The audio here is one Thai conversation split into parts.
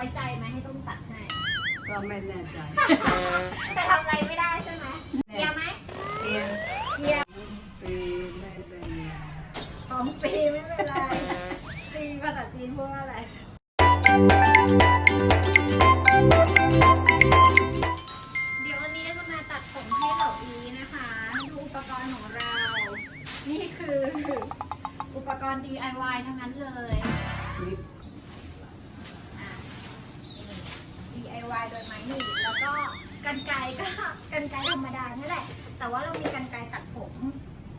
ไว้ใจไหมให้ส้มตัดให้ ก็ไม่แน่ใจแต่ทำอะไรไม่ได้ใช่ไหมเคลียร์ไหมเอียงเคลียร์ฟรีไม่เป็นไรของฟรีไม่เป็นไรฟรีภาษาจีนพูดว่าอะไร เดี๋ยววันนี้จะมาตัดผมให้เหล่าอีนะคะ ดูอุปกรณ์ของเรา นี่คืออุปกรณ์ DIY ทั้งนั้นเลยนี่อะนี่ DIY โดยไม้หนีบแล้วก็กันไกรก็กันไกรธรรมดานี่แหละ แต่ว่าเรามีกันไกรตัดผม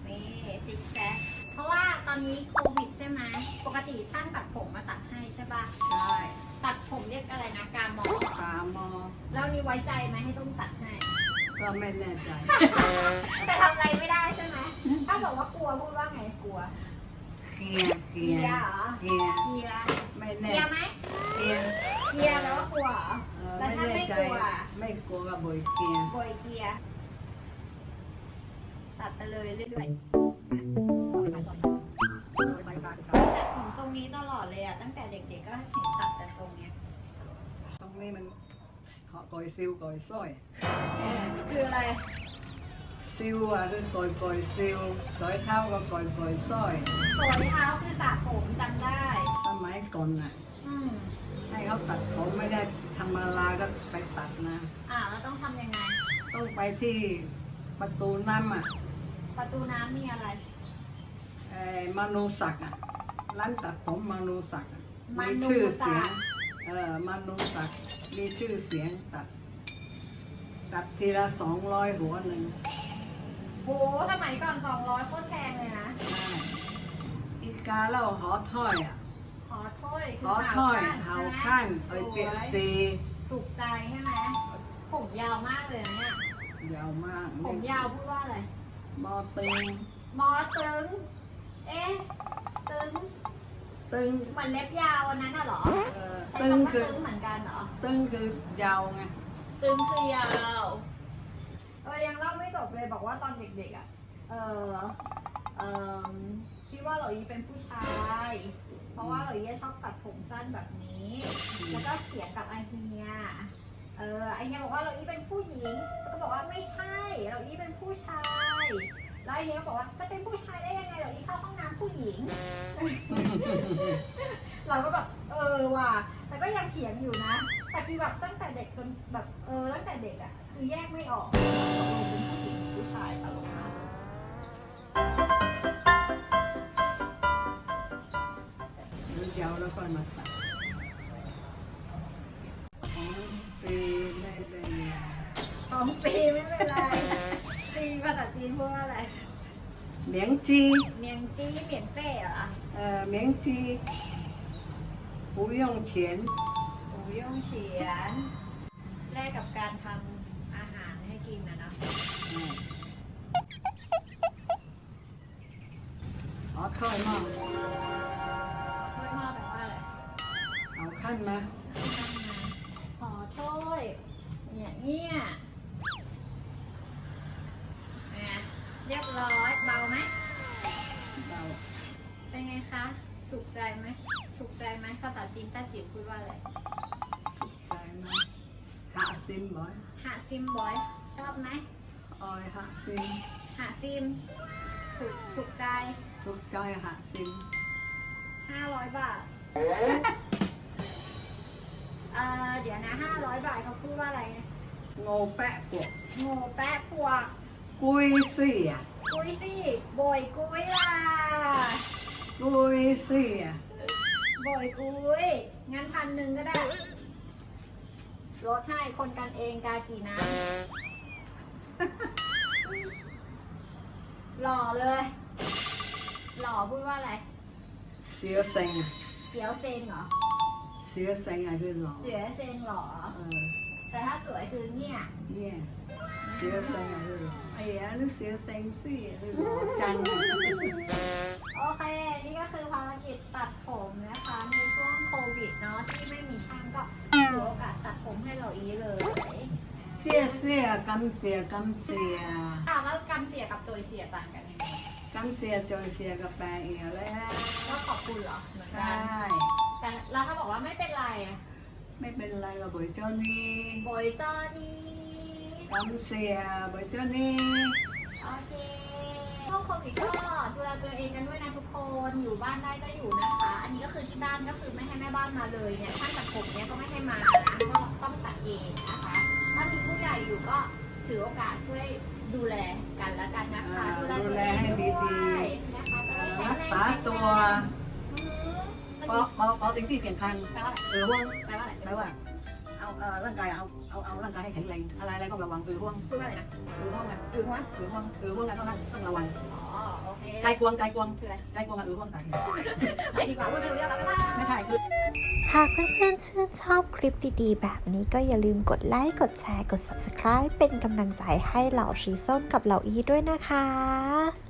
นี่ซิกแซกเพราะว่าตอนนี้โควิดใช่ไหมปกติช่างตัดผมมาตัดให้ใช่ปะใช่ตัดผมเรียกอะไรนะกามอตามอแล้วนี่ไว้ใจไหมให้ส้มตัดให้ ก็ไม่แน่ใจ แต่ทำอะไรไม่ได้ใช่ไหมถ้าบอกว่ากลัวพูดว่าไงกลัว เกียร์เกีเกียยร์ร์เหรอเกียร์เกียร์ไม่เกีแน่ยร์ไหมเกียร์เกียร์แปลว่ากลัวเหรอ เออแล้วไม่ถ้าแน่ไม่ใจกลัว ไม่กลัวกับโบยเกียร์โบยเกียร์ตัดไปเลยเรื่อยๆตัดผมทรงนี้ตลอดเลยอะตั้งแต่เด็กๆก็เห็นตัดแต่ทรงเนี้ยตรงนี้มันเหาะกอยซิวกอยสร้อย คืออะไร ซิวอะคือกอยกอยซิวสอยเท้าก็กอยกอยสร้อย สวยเท้าคือสระผมจำได้ สมัยก่อนน่ะ อืมให้เขาตัดผมไม่ได้ทำมาลาก็ไปตัดนะ อ่าแล้วต้องทำยังไง ต้องไปที่ประตูน้ำอะประตูน้ำมีอะไร ไอ้มานูศักดิ์อะร้านตัดผมมานูศักดิ์อะมามีนูชื่อศัเสียกงดิ์เออมานูศักดิ์มีชื่อเสียงตัด ตัดทีละสองร้อยหัวหนึ่งโหสมัยก่อน 200โคตรแพงเลยนะใช่อีกาเล่าหอถ้อยอะหอถ้วยคืหอถ้อยหาใช่ไหมขั้นเอยเปียสวยซีถูกใจใช่ไหมผมยาวมากเลยนะเนี่ยยาวมากผมยาวพูดว่าอะไรมอตึงมอตึง เอ๊ะตึงตึงเหมือนเล็บยาววันนั้นน่ะเหรอเออใช้ตึงคำว่าคือตึงเหมือนกันเหรอตึงคือยาวไงตึงคือยาว เออยังเล่าไม่จบเลยบอกว่าตอนเด็กๆอะ เออเออคิดว่าเหล่าอีเป็นผู้ชาย เพราะว่าเหล่าอีชอบตัดผมสั้นแบบนี้ แล้วก็เขียนกับไอเฮีย เออไอเฮียบอกว่าเราอีเป็นผู้หญิง ก็บอกว่าไม่ใช่เราอีเป็นผู้ชาย แล้วไอเฮียก็บอกว่าจะเป็นผู้ชายได้ยังไงเราอีเข้าห้องน้ำผู้หญิง เราก็แบบเออว่ะ ก็ยังเถียงอยู่นะ แต่คือแบบตั้งแต่เด็กจนแบบเออตั้งแต่เด็กอะคือแยกไม่ออกว่าตกลงเป็นผู้หญิงหรือผู้ชายตลกมากหรือยาวแล้วค่อยมาตัดของฟรีไม่เป็นไรของฟรีไม่เป็นไรฟรีภาษาจีนพูดว่าอะไร เหลียงจี เมียงจี้เหมียนเฟ่เหรอ เอ่อเหลียงจี 不用钱 หมูย่งเฉียนแลกกับการทำอาหารให้กินนะเนอะ ขอถ้อยมั่ง ถ้วยหม้อแปลว่าอะไร เอาขั้นมา ขอถ้วยเนี่ยเนี่ยเนี่ยเรียบร้อยเบาไหม เรา เป็นไงคะ ถูกใจไหม ถูกใจไหมภาษาจีนต้าจิ๋วพูดว่าอะไร ใจมาหาซิมบ่อยหาซิมบอย ชอบไหม ออยหาซิมหาซิม ถูก ถูกใจ ทุกใจหาซิม500 บาท เอ่อ เดี๋ยวนะ 500 บาทเขาพูดว่าอะไรนะโง่แปะปวกโง่แปะปวก กุยซี่อะกุ้ยสิโบยกุ้ยล่ะ กุยซี่อะโบยกุ้ยงั้นพันหนึ่งก็ได้ลดให้คนกันเองกากี่น้ำหล่อเลย หล่อพูดว่าอะไร เสียเซ็งอะเสียวเซงเหรอ เสียเซ็งอะคือหล่อเสียเซงเหรอ เออแต่ถ้าสวยคือเนี่ยเนี่ยเสียเซ็งอะคือหล่อไอ้ยานี่เสียเซ็งซี่คือหล่อจังอะ โอเค นี่ก็คือภารกิจตัดผมนะคะในช่วงโควิดเนาะที่ไม่มีช่างก็ถือโอกาสตัดผมให้เราอีเลยเสียเสียกำเสียกำเสียถามว่ากำเสียกับโจยเสียต่างกันยังไงกำเสียจอยเสียกับแปลเอียแล้วก็ขอบคุณเหรอเหมือนใชกัน่แต่แล้วถ้าบอกว่าไม่เป็นไรอะไม่เป็นไรเราบ่อยเจ้านี่บอยจอนี่กำเสียบ่อยเจ้านี่โอเค ช่วงโควิดก็ดูแลตัวเองกันด้วยนะทุกคนอยู่บ้านได้ก็อยู่นะคะ อันนี้ก็คือที่บ้านก็คือไม่ให้แม่บ้านมาเลยเนี่ยช่างตัดผมเนี่ยก็ไม่ให้มานะก็ต้องตัดเองนะคะถ้ามีผู้ใหญ่อยู่ก็ถือโอกาสช่วยดูแลกันแล้วกันนะคะดูแลตัวเองด้วยนะคะจะได้แข็งแงรักษาตัวอืมพอพอพอสิ่งที่เกี่ยงคันแปลว่าอะไรเออห่วงแปลว่าอะไร แปลว่า เอาเออร่างกายเอาเอาเอาร่างกายให้แข็งแรงอะไรอะไรก็ระวังเออห่วงพูดว่าอะไรนะเออห่วงไงถือว่าเออห่วงเออห่วงไงต้องต้องระวังอ๋อโอเคใจกวงใจกวงคืออะไรใจกวงกับเออห่วงกันไปดีกว่าพูดไม่รู้เรื่องแล้วบ๊ายบายไม่ใช่คือหากเพื่อนๆชื่นชอบคลิปดีๆ แบบนี้ก็อย่าลืมกดไลค์ กดแชร์ กด subscribe เป็นกำลังใจให้เหล่าชีส้มกับเหล่าอีด้วยนะคะ